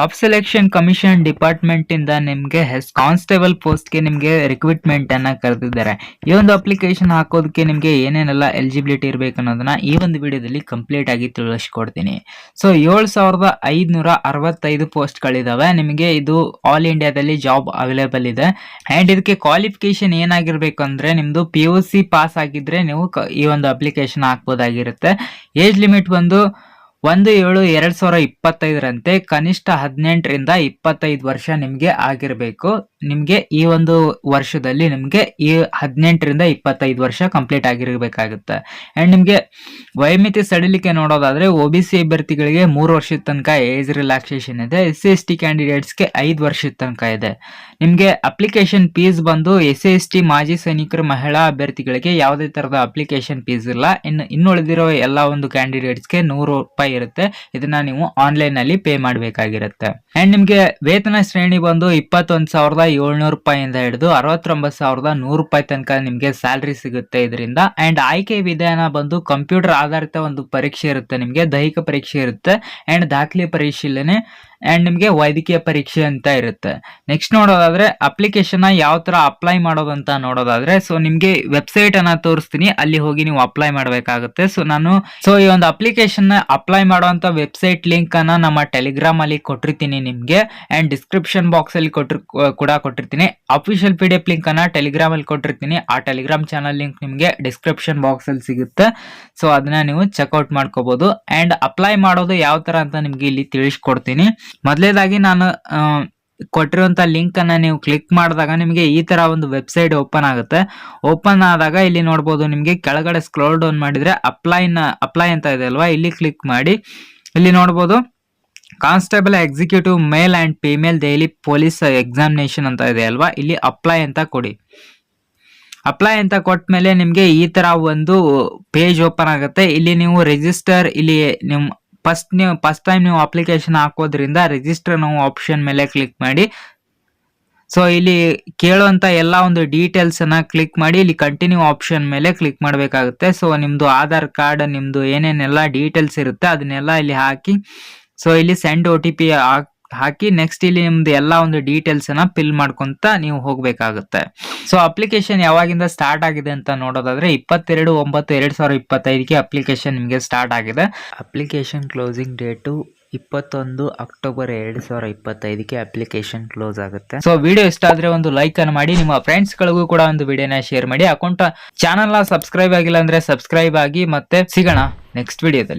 Staff selection commission department ಇಂದ ನಿಮಗೆ constable ಪೋಸ್ಟ್ಗೆ ನಿಮ್ಗೆ ರಿಕ್ರೂಟ್ಮೆಂಟ್ ಅನ್ನ ಕರೆದಿದ್ದಾರೆ. ಈ ಒಂದು ಅಪ್ಲಿಕೇಶನ್ ಹಾಕೋದಕ್ಕೆ ನಿಮಗೆ ಏನೇನೆಲ್ಲ ಎಲಿಜಿಬಿಲಿಟಿ ಇರಬೇಕು ಅನ್ನೋದನ್ನ ಈ ಒಂದು ವಿಡಿಯೋದಲ್ಲಿ ಕಂಪ್ಲೀಟ್ ಆಗಿ ತಿಳಿಸ್ಕೊಡ್ತೀನಿ. ಸೊ ಏಳು ಸಾವಿರದ ಐದುನೂರ ಅರವತ್ತೈದು ಪೋಸ್ಟ್ ಗಳಿದಾವೆ. ನಿಮಗೆ ಇದು ಆಲ್ ಇಂಡಿಯಾದಲ್ಲಿ ಜಾಬ್ ಅವೈಲೇಬಲ್ ಇದೆ. ಅಂಡ್ ಇದಕ್ಕೆ ಕ್ವಾಲಿಫಿಕೇಶನ್ ಏನಾಗಿರ್ಬೇಕು ಅಂದ್ರೆ ನಿಮ್ಮದು ಪಿ ಯು ಸಿ ಪಾಸ್ ಆಗಿದ್ರೆ ನೀವು ಈ ಒಂದು ಅಪ್ಲಿಕೇಶನ್ ಹಾಕ್ಬೋದಾಗಿರುತ್ತೆ. ಏಜ್ ಲಿಮಿಟ್ ಬಂದು ಒಂದು ಏಳು ಎರಡು ಸಾವಿರ ಇಪ್ಪತ್ತೈದರಂತೆ ಕನಿಷ್ಠ ಹದಿನೆಂಟರಿಂದ ಇಪ್ಪತ್ತೈದು ವರ್ಷ ನಿಮಗೆ ಆಗಿರಬೇಕು. ನಿಮಗೆ ಈ ಒಂದು ವರ್ಷದಲ್ಲಿ ನಿಮಗೆ ಈ ಹದಿನೆಂಟರಿಂದ ಇಪ್ಪತ್ತೈದು ವರ್ಷ ಕಂಪ್ಲೀಟ್ ಆಗಿರಬೇಕಾಗುತ್ತೆ. ಆ್ಯಂಡ್ ನಿಮಗೆ ವಯೋಮಿತಿ ಸಡಿಲಿಕೆ ನೋಡೋದಾದರೆ ಒ ಬಿ ಸಿ ಅಭ್ಯರ್ಥಿಗಳಿಗೆ ಮೂರು ವರ್ಷದ ತನಕ ಏಜ್ ರಿಲ್ಯಾಕ್ಸೇಷನ್ ಇದೆ. ಎಸ್ ಸಿ ಎಸ್ ಟಿ ಕ್ಯಾಂಡಿಡೇಟ್ಸ್ಗೆ ಐದು ವರ್ಷದ ತನಕ ಇದೆ. ನಿಮಗೆ ಅಪ್ಲಿಕೇಶನ್ ಫೀಸ್ ಬಂದು ಎಸ್ ಸಿ ಎಸ್ ಟಿ ಮಾಜಿ ಸೈನಿಕರು ಮಹಿಳಾ ಅಭ್ಯರ್ಥಿಗಳಿಗೆ ಯಾವುದೇ ಥರದ ಅಪ್ಲಿಕೇಶನ್ ಫೀಸ್ ಇಲ್ಲ. ಇನ್ನು ಇನ್ನುಳಿದಿರೋ ಎಲ್ಲ ಒಂದು ಕ್ಯಾಂಡಿಡೇಟ್ಸ್ಗೆ ನೂರು ರೂಪಾಯಿ ಇರುತ್ತೆ. ಇದನ್ನ ನೀವು ಆನ್ಲೈನ್ ಅಲ್ಲಿ ಪೇ ಮಾಡಬೇಕಾಗಿರುತ್ತೆ. ಅಂಡ್ ನಿಮ್ಗೆ ವೇತನ ಶ್ರೇಣಿ ಬಂದು ಇಪ್ಪತ್ತೊಂದು ಸಾವಿರದ ಏಳ್ನೂರು ರೂಪಾಯಿಂದ ಹಿಡಿದು ಅರವತ್ತೊಂಬತ್ತು ಸಾವಿರದ ನೂರು ರೂಪಾಯಿ ತನಕ ನಿಮ್ಗೆ ಸ್ಯಾಲ್ರಿ ಸಿಗುತ್ತೆ ಇದರಿಂದ. ಅಂಡ್ ಆಯ್ಕೆ ವಿಧಾನ ಬಂದು ಕಂಪ್ಯೂಟರ್ ಆಧಾರಿತ ಒಂದು ಪರೀಕ್ಷೆ ಇರುತ್ತೆ ನಿಮ್ಗೆ, ದೈಹಿಕ ಪರೀಕ್ಷೆ ಇರುತ್ತೆ. ಅಂಡ್ ದಾಖಲೆ ಪರಿಶೀಲನೆ ಅಂಡ್ ನಿಮ್ಗೆ ವೈದ್ಯಕೀಯ ಪರೀಕ್ಷೆ ಅಂತ ಇರುತ್ತೆ. ನೆಕ್ಸ್ಟ್ ನೋಡೋದಾದ್ರೆ ಅಪ್ಲಿಕೇಶನ್ ಯಾವ ತರ ಅಪ್ಲೈ ಮಾಡೋದಂತ ನೋಡೋದಾದ್ರೆ ಸೊ ನಿಮ್ಗೆ ವೆಬ್ಸೈಟ್ ಅನ್ನ ತೋರಿಸ್ತೀನಿ. ಅಲ್ಲಿ ಹೋಗಿ ನೀವು ಅಪ್ಲೈ ಮಾಡಬೇಕಾಗುತ್ತೆ. ಸೊ ನಾನು ಸೊ ಈ ಒಂದು ಅಪ್ಲಿಕೇಶನ್ ಅಪ್ಲೈ ಮಾಡುವಂತ ವೆಬ್ಸೈಟ್ ಲಿಂಕ್ ಅನ್ನ ನಮ್ಮ ಟೆಲಿಗ್ರಾಮ್ ಅಲ್ಲಿ ಕೊಟ್ಟಿರ್ತೀನಿ ನಿಮಗೆ. ಆ್ಯಂಡ್ ಡಿಸ್ಕ್ರಿಪ್ಷನ್ ಬಾಕ್ಸ್ ಅಲ್ಲಿ ಕೊಟ್ಟಿರ್ ಕೂಡ ಕೊಟ್ಟಿರ್ತೀನಿ. Official P D F link ಟೆಲಿಗ್ರಾಮಲ್ಲಿ ಕೊಟ್ಟಿರ್ತೀನಿ. ಆ ಟೆಲಿಗ್ರಾಮ್ ಚಾನಲ್ ಲಿಂಕ್ ನಿಮಗೆ ಡಿಸ್ಕ್ರಿಪ್ಷನ್ ಬಾಕ್ಸ್ ಅಲ್ಲಿ ಸಿಗುತ್ತೆ. ಸೊ ಅದನ್ನ ನೀವು ಚೆಕ್ಔಟ್ ಮಾಡ್ಕೋಬೋದು. ಅಂಡ್ ಅಪ್ಲೈ ಮಾಡೋದು ಯಾವ ಥರ ಅಂತ ನಿಮಗೆ ಇಲ್ಲಿ ತಿಳಿಸ್ಕೊಡ್ತೀನಿ. ಮೊದಲೇದಾಗಿ ನಾನು ಕೊಟ್ಟಿರುವಂತ ಲಿಂಕ್ ಅನ್ನ ನೀವು ಕ್ಲಿಕ್ ಮಾಡಿದಾಗ ನಿಮಗೆ ಈ ತರ ಒಂದು ವೆಬ್ಸೈಟ್ ಓಪನ್ ಆಗುತ್ತೆ. ಓಪನ್ ಆದಾಗ ಇಲ್ಲಿ ನೋಡ್ಬೋದು ನಿಮಗೆ ಕೆಳಗಡೆ ಸ್ಕ್ರೋಲ್ ಡೌನ್ ಮಾಡಿದ್ರೆ ಅಪ್ಲೈನ ಅಪ್ಲೈ ಅಂತ ಇದೆ ಅಲ್ವಾ? ಇಲ್ಲಿ ಕ್ಲಿಕ್ ಮಾಡಿ. ಇಲ್ಲಿ ನೋಡ್ಬೋದು constable executive male and female Delhi police examination ಅಂತ ಇದೆ ಅಲ್ವಾ? ಇಲ್ಲಿ ಅಪ್ಲೈ ಅಂತ ಕೊಡಿ. ಅಪ್ಲೈ ಅಂತ ಕೊಟ್ಟ ಮೇಲೆ ನಿಮಗೆ ಈ ಥರ ಒಂದು ಪೇಜ್ ಓಪನ್ ಆಗುತ್ತೆ. ಇಲ್ಲಿ ನೀವು ರಿಜಿಸ್ಟರ್ ಇಲ್ಲಿ ನಿಮ್ ಫಸ್ಟ್ ನೀವು ಫಸ್ಟ್ ಟೈಮ್ ನೀವು ಅಪ್ಲಿಕೇಶನ್ ಹಾಕೋದ್ರಿಂದ ರಿಜಿಸ್ಟರ್ ನಾವು ಆಪ್ಷನ್ ಮೇಲೆ ಕ್ಲಿಕ್ ಮಾಡಿ. ಸೊ ಇಲ್ಲಿ ಕೇಳುವಂಥ ಎಲ್ಲ ಒಂದು ಡೀಟೇಲ್ಸನ್ನು ಕ್ಲಿಕ್ ಮಾಡಿ, ಇಲ್ಲಿ ಕಂಟಿನ್ಯೂ ಆಪ್ಷನ್ ಮೇಲೆ ಕ್ಲಿಕ್ ಮಾಡಬೇಕಾಗುತ್ತೆ. ಸೊ ನಿಮ್ಮದು ಆಧಾರ್ ಕಾರ್ಡ್ ನಿಮ್ಮದು ಏನೇನೆಲ್ಲ ಡೀಟೇಲ್ಸ್ ಇರುತ್ತೆ, ಅದನ್ನೆಲ್ಲ ಇಲ್ಲಿ ಹಾಕಿ. ಸೊ ಇಲ್ಲಿ ಸೆಂಡ್ ಒ ಟಿ ಪಿ ಹಾಕಿ ನೆಕ್ಸ್ಟ್ ಇಲ್ಲಿ ನಿಮ್ದು ಎಲ್ಲ ಒಂದು ಡೀಟೇಲ್ಸ್ ಅನ್ನ ಫಿಲ್ ಮಾಡ್ಕೊಂತ ನೀವು ಹೋಗ್ಬೇಕಾಗುತ್ತೆ. ಸೊ ಅಪ್ಲಿಕೇಶನ್ ಯಾವಾಗಿಂದ ಸ್ಟಾರ್ಟ್ ಆಗಿದೆ ಅಂತ ನೋಡೋದಾದ್ರೆ ಇಪ್ಪತ್ತೆರಡು ಒಂಬತ್ತು ಎರಡ್ ಸಾವಿರದ ಇಪ್ಪತ್ತೈದಕ್ಕೆ ಅಪ್ಲಿಕೇಶನ್ ನಿಮಗೆ ಸ್ಟಾರ್ಟ್ ಆಗಿದೆ. ಅಪ್ಲಿಕೇಶನ್ ಕ್ಲೋಸಿಂಗ್ ಡೇಟು ಇಪ್ಪತ್ತೊಂದು ಅಕ್ಟೋಬರ್ ಎರಡ್ ಸಾವಿರ ಇಪ್ಪತ್ತೈದಕ್ಕೆ ಅಪ್ಲಿಕೇಶನ್ ಕ್ಲೋಸ್ ಆಗುತ್ತೆ. ಸೊ ವಿಡಿಯೋ ಇಷ್ಟ ಆದ್ರೆ ಒಂದು ಲೈಕ್ ಅನ್ನು ಮಾಡಿ ನಿಮ್ಮ ಫ್ರೆಂಡ್ಸ್ ಗಳಿಗೂ ಕೂಡ ಒಂದು ವಿಡಿಯೋನ ಶೇರ್ ಮಾಡಿ. ಅಕೌಂಟ್ ಚಾನಲ್ ಸಬ್ಸ್ಕ್ರೈಬ್ ಆಗಿಲ್ಲ ಅಂದ್ರೆ ಸಬ್ಸ್ಕ್ರೈಬ್ ಆಗಿ ಮತ್ತೆ ಸಿಗೋಣ ನೆಕ್ಸ್ಟ್ ವಿಡಿಯೋದಲ್ಲಿ